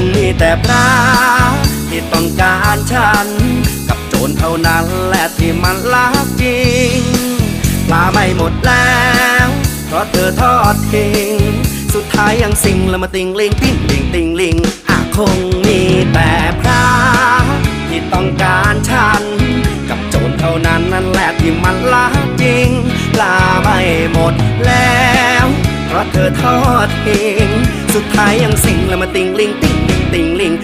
งมีแต่พระที่ต้องการฉัน กับโจรเท่านั้นแหละที่มันรักจริงปลาไม่หมดแล้ว เพราะเธอทอดทิ้ง สุดท้ายยังสิงแล้วมาติงลิงติ้งลิงติงลิงอาคงมีแต่พระที่ต้องการฉัน กับโจรเท่านั้นนั่นแหละที่มันรักจริงปลาไม่หมดแล้ว เพราะเธอทอดทิ้ง สุดท้ายยังสิงแล้วมาติงลิงติง 叮铃